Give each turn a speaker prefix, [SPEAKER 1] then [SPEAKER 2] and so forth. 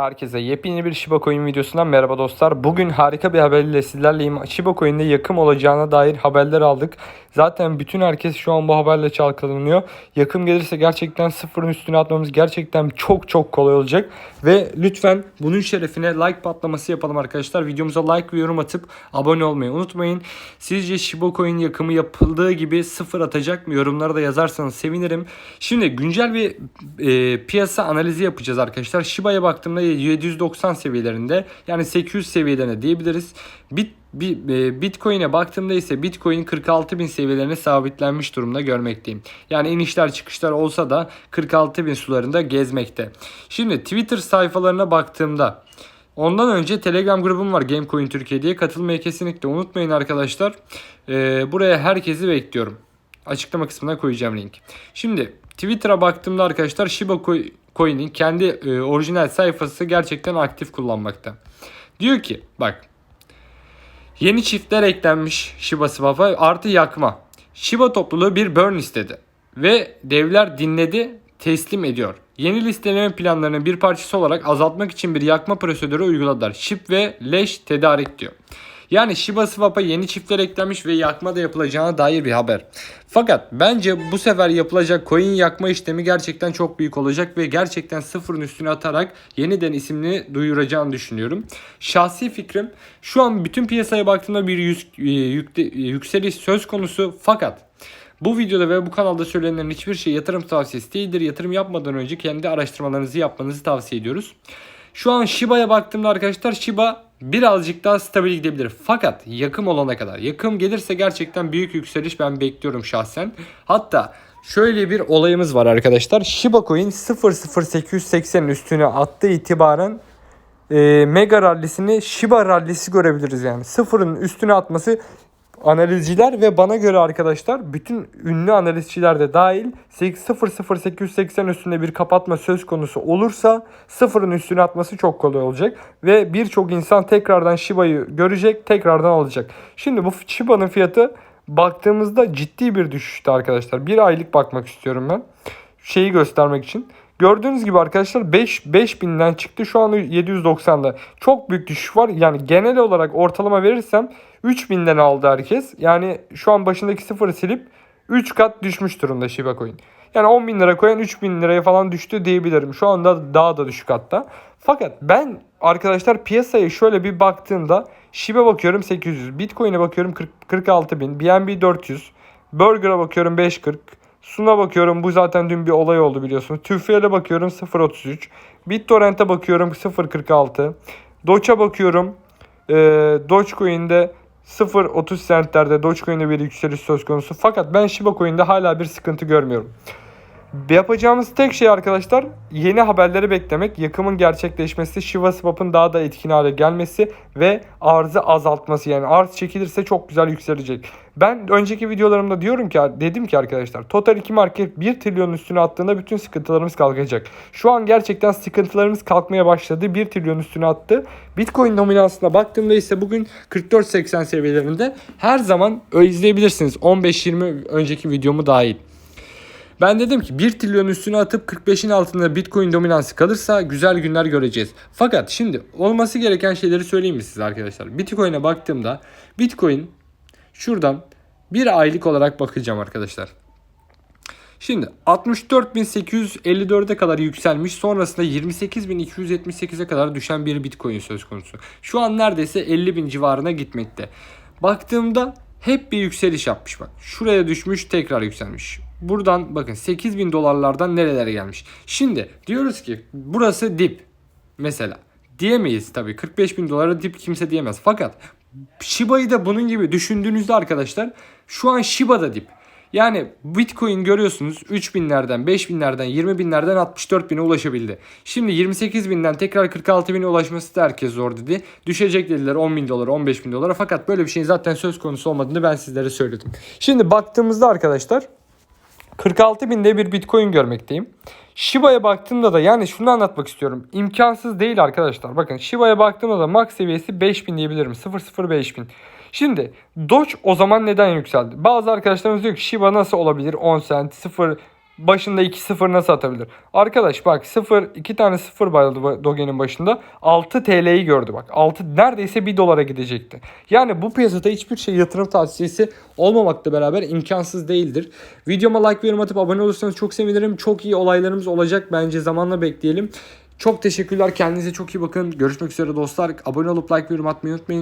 [SPEAKER 1] Herkese yepyeni bir Shiba Coin videosundan merhaba dostlar. Bugün harika bir haberle sizlerleyim. Shiba Coin'de yakım olacağına dair haberler aldık. Zaten bütün herkes şu an bu haberle çalkalanıyor. Yakım gelirse gerçekten sıfırın üstüne atmamız gerçekten çok çok kolay olacak. Ve lütfen bunun şerefine like patlaması yapalım arkadaşlar. Videomuza like ve yorum atıp abone olmayı unutmayın. Sizce Shiba Coin yakımı yapıldığı gibi sıfır atacak mı? Yorumlara da yazarsanız sevinirim. Şimdi güncel bir e, piyasa analizi yapacağız arkadaşlar. Shiba'ya baktığımda 790 seviyelerinde yani 800 seviyelerinde diyebiliriz. Bit, bi- e, Bitcoin'e baktığımda ise Bitcoin 46.000 seviyelerine sabitlenmiş durumda görmekteyim. Yani inişler çıkışlar olsa da 46.000 sularında gezmekte. Şimdi Twitter sayfalarına baktığımda Ondan önce Telegram grubum var Gamecoin Türkiye diye. Katılmayı kesinlikle unutmayın arkadaşlar. Ee, buraya herkesi bekliyorum. Açıklama kısmına koyacağım link. Şimdi Twitter'a baktığımda arkadaşlar Shiba Coi- Coin'in kendi e, orijinal sayfası gerçekten aktif kullanmakta. Diyor ki bak Yeni çiftler eklenmiş Shiba Swap'a artı yakma. Shiba topluluğu bir burn istedi. Ve devler dinledi teslim ediyor. Yeni listeleme planlarının bir parçası olarak azaltmak için bir yakma prosedürü uyguladılar. Ship ve leş tedarik diyor. Yani Shiba Swap'a yeni çiftler eklenmiş ve yakma da yapılacağına dair bir haber. Fakat bence bu sefer yapılacak coin yakma işlemi gerçekten çok büyük olacak ve gerçekten sıfırın üstüne atarak yeniden isimini duyuracağını düşünüyorum. Şahsi fikrim şu an bütün piyasaya baktığımda bir e, e, yükseliş söz konusu fakat bu videoda ve bu kanalda söylenen hiçbir şey yatırım tavsiyesi değildir. Yatırım yapmadan önce kendi araştırmalarınızı yapmanızı tavsiye ediyoruz. Şu an Shiba'ya baktığımda arkadaşlar Shiba birazcık daha stabil gidebilir. Fakat yakım olana kadar. Yakım gelirse gerçekten büyük yükseliş ben bekliyorum şahsen. Hatta şöyle bir olayımız var arkadaşlar. Shiba Coin 00880'in üstüne attığı itibaren e, Mega rallisini Shiba rallisi görebiliriz yani. Sıfırın üstüne atması analizciler ve bana göre arkadaşlar bütün ünlü analizciler de dahil 00880 üstünde bir kapatma söz konusu olursa sıfırın üstüne atması çok kolay olacak ve birçok insan tekrardan Shiba'yı görecek, tekrardan alacak. Şimdi bu Shiba'nın fiyatı baktığımızda ciddi bir düşüşte arkadaşlar. Bir aylık bakmak istiyorum ben. Şeyi göstermek için. Gördüğünüz gibi arkadaşlar 5 5000'den çıktı. Şu an 790'da. Çok büyük düşüş var. Yani genel olarak ortalama verirsem 3000'den aldı herkes. Yani şu an başındaki sıfırı silip 3 kat düşmüş durumda Shiba Coin. Yani 10 bin lira koyan 3 bin liraya falan düştü diyebilirim. Şu anda daha da düşük hatta. Fakat ben arkadaşlar piyasaya şöyle bir baktığımda Shiba bakıyorum 800, Bitcoin'e bakıyorum 40, 46 bin, BNB 400, Burger'a bakıyorum 540, Sun'a bakıyorum bu zaten dün bir olay oldu biliyorsunuz. TÜFE'ye bakıyorum 0.33. BitTorrent'e bakıyorum 0.46. Doge'a bakıyorum. Ee, Dogecoin'de 0.30 centlerde Dogecoin'de bir yükseliş söz konusu. Fakat ben Shiba Coin'de hala bir sıkıntı görmüyorum. Yapacağımız tek şey arkadaşlar yeni haberleri beklemek, yakımın gerçekleşmesi, Shiba Swap'ın daha da etkin hale gelmesi ve arzı azaltması. Yani arz çekilirse çok güzel yükselecek. Ben önceki videolarımda diyorum ki dedim ki arkadaşlar Total 2 market 1 trilyon üstüne attığında bütün sıkıntılarımız kalkacak. Şu an gerçekten sıkıntılarımız kalkmaya başladı. 1 trilyon üstüne attı. Bitcoin dominansına baktığımda ise bugün 44.80 seviyelerinde her zaman izleyebilirsiniz. 15-20 önceki videomu dahil. Ben dedim ki 1 trilyon üstüne atıp 45'in altında Bitcoin dominansı kalırsa güzel günler göreceğiz. Fakat şimdi olması gereken şeyleri söyleyeyim mi size arkadaşlar? Bitcoin'e baktığımda Bitcoin şuradan bir aylık olarak bakacağım arkadaşlar. Şimdi 64.854'e kadar yükselmiş. Sonrasında 28.278'e kadar düşen bir Bitcoin söz konusu. Şu an neredeyse 50.000 civarına gitmekte. Baktığımda hep bir yükseliş yapmış bak. Şuraya düşmüş tekrar yükselmiş. Buradan bakın 8000 dolarlardan nerelere gelmiş. Şimdi diyoruz ki burası dip mesela. Diyemeyiz tabii 45 bin dolara dip kimse diyemez. Fakat Shiba'yı da bunun gibi düşündüğünüzde arkadaşlar şu an Shiba'da dip. Yani Bitcoin görüyorsunuz 3000'lerden, 5000'lerden, 20.000'lerden 64.000'e ulaşabildi. Şimdi 28.000'den tekrar 46.000'e ulaşması da herkes zor dedi. Düşecek dediler 10.000 dolara, 15.000 dolara. Fakat böyle bir şeyin zaten söz konusu olmadığını ben sizlere söyledim. Şimdi baktığımızda arkadaşlar 46 binde bir bitcoin görmekteyim. Shiba'ya baktığımda da yani şunu anlatmak istiyorum. İmkansız değil arkadaşlar. Bakın Shiba'ya baktığımda da max seviyesi 5000 diyebilirim. 00 5000. Şimdi Doge o zaman neden yükseldi? Bazı arkadaşlarımız diyor ki Shiba nasıl olabilir 10 cent 0 başında 2-0 nasıl atabilir? Arkadaş bak 0 2 tane 0 vardı Doge'nin başında. 6 TL'yi gördü bak. 6 neredeyse 1 dolara gidecekti. Yani bu piyasada hiçbir şey yatırım tavsiyesi olmamakla beraber imkansız değildir. Videoma like ve atıp abone olursanız çok sevinirim. Çok iyi olaylarımız olacak. Bence zamanla bekleyelim. Çok teşekkürler. Kendinize çok iyi bakın. Görüşmek üzere dostlar. Abone olup like ve atmayı unutmayın.